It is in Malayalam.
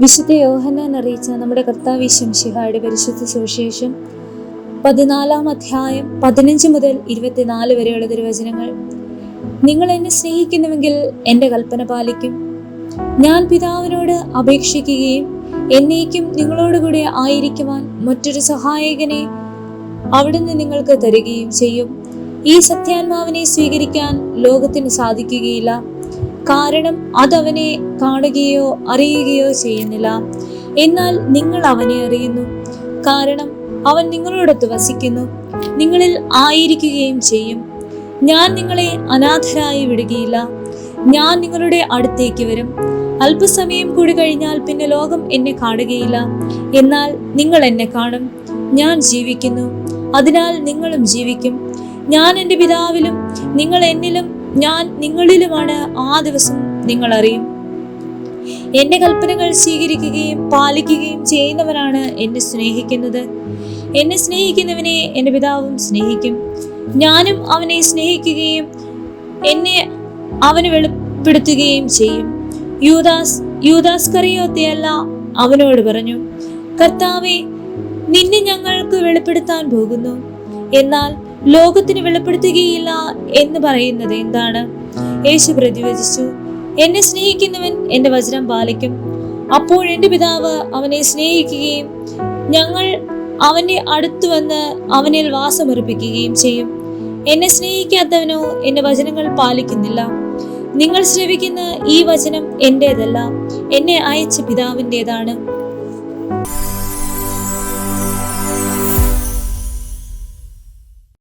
വിശുദ്ധ യോഹനാൻ അറിയിച്ച നമ്മുടെ കർത്താവ് ശംശിഹായുടെ പരിശുദ്ധ സുവിശേഷം പതിനാലാം അധ്യായം പതിനഞ്ച് മുതൽ ഇരുപത്തിനാല് വരെയുള്ള തിരുവചനങ്ങൾ. നിങ്ങൾ എന്നെ സ്നേഹിക്കുന്നുവെങ്കിൽ എന്റെ കൽപ്പന പാലിക്കും. ഞാൻ പിതാവിനോട് അപേക്ഷിക്കുകയും എന്നേക്കും നിങ്ങളോടുകൂടെ ആയിരിക്കുവാൻ മറ്റൊരു സഹായകനെ അവിടുന്ന് നിങ്ങൾക്ക് തരികയും ചെയ്യും. ഈ സത്യാത്മാവിനെ സ്വീകരിക്കാൻ ലോകത്തിന് സാധിക്കുകയില്ല. കാരണം അതവനെ കാണുകയോ അറിയുകയോ ചെയ്യുന്നില്ല. എന്നാൽ നിങ്ങൾ അവനെ അറിയുന്നു. കാരണം അവൻ നിങ്ങളോടൊത്ത് വസിക്കുന്നു. നിങ്ങളിൽ ആയിരിക്കുകയും ചെയ്യും. ഞാൻ നിങ്ങളെ അനാഥരായി വിടുകയില്ല. ഞാൻ നിങ്ങളുടെ അടുത്തേക്ക് വരും. അല്പസമയം കൂടി കഴിഞ്ഞാൽ പിന്നെ ലോകം എന്നെ കാണുകയില്ല. എന്നാൽ നിങ്ങൾ എന്നെ കാണും. ഞാൻ ജീവിക്കുന്നു. അതിനാൽ നിങ്ങളും ജീവിക്കും. ഞാൻ എന്റെ പിതാവിലും നിങ്ങൾ എന്നിലും ഞാൻ നിങ്ങളിലുമാണ് ആ ദിവസം നിങ്ങൾ അറിയും എന്റെ കൽപ്പനകൾ സ്വീകരിക്കുകയും പാലിക്കുകയും ചെയ്യുന്നവരാണ് എന്നെ സ്നേഹിക്കുന്നത്. എന്നെ സ്നേഹിക്കുന്നവനെ എന്റെ പിതാവും സ്നേഹിക്കും. ഞാനും അവനെ സ്നേഹിക്കുകയും എന്നെ അവന് വെളിപ്പെടുത്തുകയും ചെയ്യും. യൂദാസ് യൂദാസ് കറിയോത്തെയല്ല അവനോട് പറഞ്ഞു കർത്താവെ നിന്നെ ഞങ്ങൾക്ക് വെളിപ്പെടുത്താൻ പോകുന്നു. എന്നാൽ ലോകത്തിന് വെളിപ്പെടുത്തുകയില്ല എന്ന് പറയുന്നത് എന്താണ്? യേശു പ്രതിവചിച്ചു എന്നെ സ്നേഹിക്കുന്നവൻ എന്റെ വചനം പാലിക്കും. അപ്പോൾ എന്റെ പിതാവ് അവനെ സ്നേഹിക്കുകയും ഞങ്ങൾ അവന്റെ അടുത്ത് വന്ന് അവനിൽ വാസമർപ്പിക്കുകയും ചെയ്യും. എന്നെ സ്നേഹിക്കാത്തവനോ എന്റെ വചനങ്ങൾ പാലിക്കുന്നില്ല. നിങ്ങൾ ശ്രവിക്കുന്ന ഈ വചനം എന്റേതല്ല എന്നെ അയച്ച പിതാവിന്റെതാണ്.